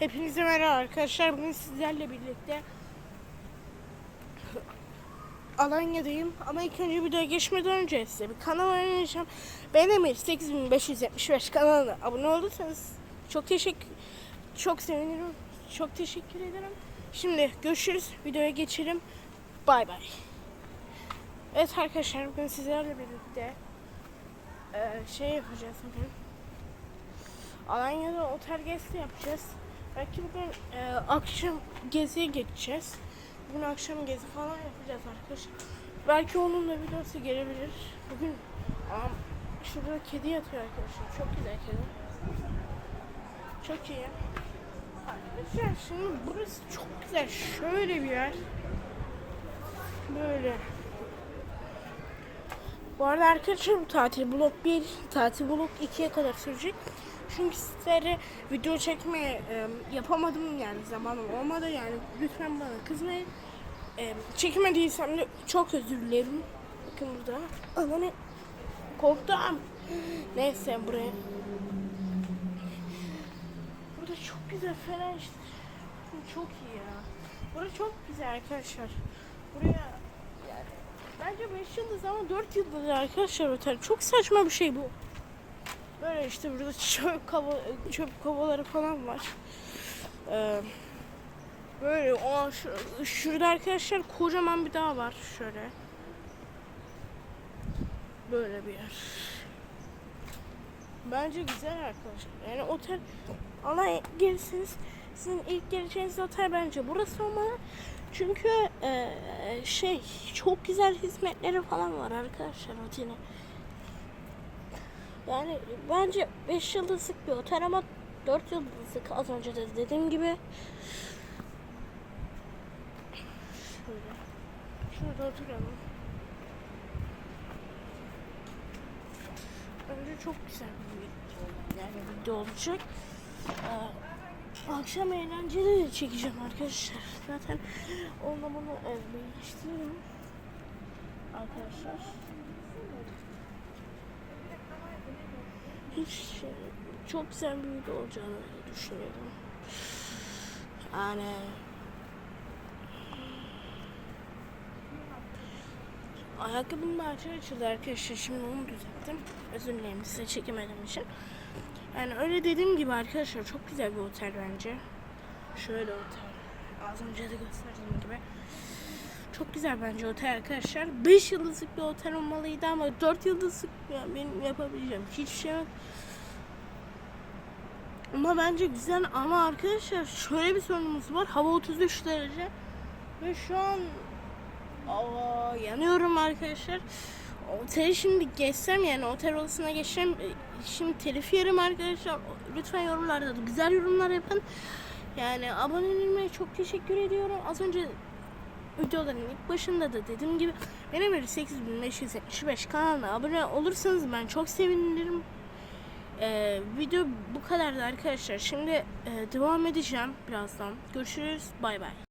Hepinize merhaba arkadaşlar. Bugün sizlerle birlikte Alanya'dayım. Ama ilk önce videoya geçmeden önce size bir kanal önereceğim. Ben Emir 8575 kanalına abone olursanız çok teşekkür çok sevinirim. Çok teşekkür ederim. Şimdi görüşürüz. Videoya geçelim. Bay bay. Evet arkadaşlar bugün sizlerle birlikte şey yapacağız bugün. Alanya'da otel gezisi yapacağız. Belki bugün e, akşam geziye geçeceğiz. Bugün akşam gezi falan yapacağız arkadaşlar. Belki onun da videosu gelebilir. Bugün Aa, şurada kedi yatıyor arkadaşlar. Çok güzel kedi. Çok iyi. Arkadaşlar şimdi burası çok güzel. Şöyle bir yer. Böyle. Bu arada arkadaşlar tatil blok 1, tatil blok 2'ye kadar sürecek. Çünkü sizlere video çekmeye e, yapamadım yani zamanım olmadı yani lütfen bana kızmayın. E, çekemediysem de çok özür dilerim. Bakın burada. Aman korktum. Neyse buraya. Burada çok güzel falan işte. Çok iyi ya. Burası çok güzel arkadaşlar. Buraya yani bence 5 yıldız ama 4 yıldız arkadaşlar otel. Çok saçma bir şey bu. Böyle işte burada çöp kaba, çöp kovaları falan var. Ee, böyle o şu- şurada arkadaşlar kocaman bir dağ var şöyle. Böyle bir yer. Bence güzel arkadaşlar. Yani otel ana gelirsiniz sizin ilk geleceğiniz otel bence burası olmalı. Çünkü e, şey çok güzel hizmetleri falan var arkadaşlar otelin. Yani bence 5 yıldızlık bir otel ama 4 yıldızlık az önce de dediğim gibi. Şöyle. Şurada oturalım. Bence çok güzel bir video, yani video olacak. Ee, akşam eğlenceli de çekeceğim arkadaşlar. Zaten onunla bunu evleştiririm. Arkadaşlar. Çok bir video olacağını düşünüyorum. Yani ayakkabının bahçe açıldı arkadaşlar. Şimdi onu düzelttim. Özür dilerim size çekemediğim için. Yani öyle dediğim gibi arkadaşlar çok güzel bir otel bence. Şöyle otel. Az önce de gösterdiğim gibi. Çok güzel bence otel arkadaşlar. 5 yıldızlık bir otel olmalıydı ama 4 yıldızlık yani benim yapabileceğim hiçbir şey yok. Ama bence güzel ama arkadaşlar şöyle bir sorunumuz var. Hava 33 derece ve şu an aa, yanıyorum arkadaşlar. Oteli şimdi geçsem yani otel odasına geçsem e, şimdi telif yerim arkadaşlar. Lütfen yorumlarda da güzel yorumlar yapın. Yani abone olmayı çok teşekkür ediyorum. Az önce videoların ilk başında da dediğim gibi benim bir 8575 kanalına abone olursanız ben çok sevinirim. Ee, video bu kadardı arkadaşlar. Şimdi e, devam edeceğim birazdan. Görüşürüz. Bay bay.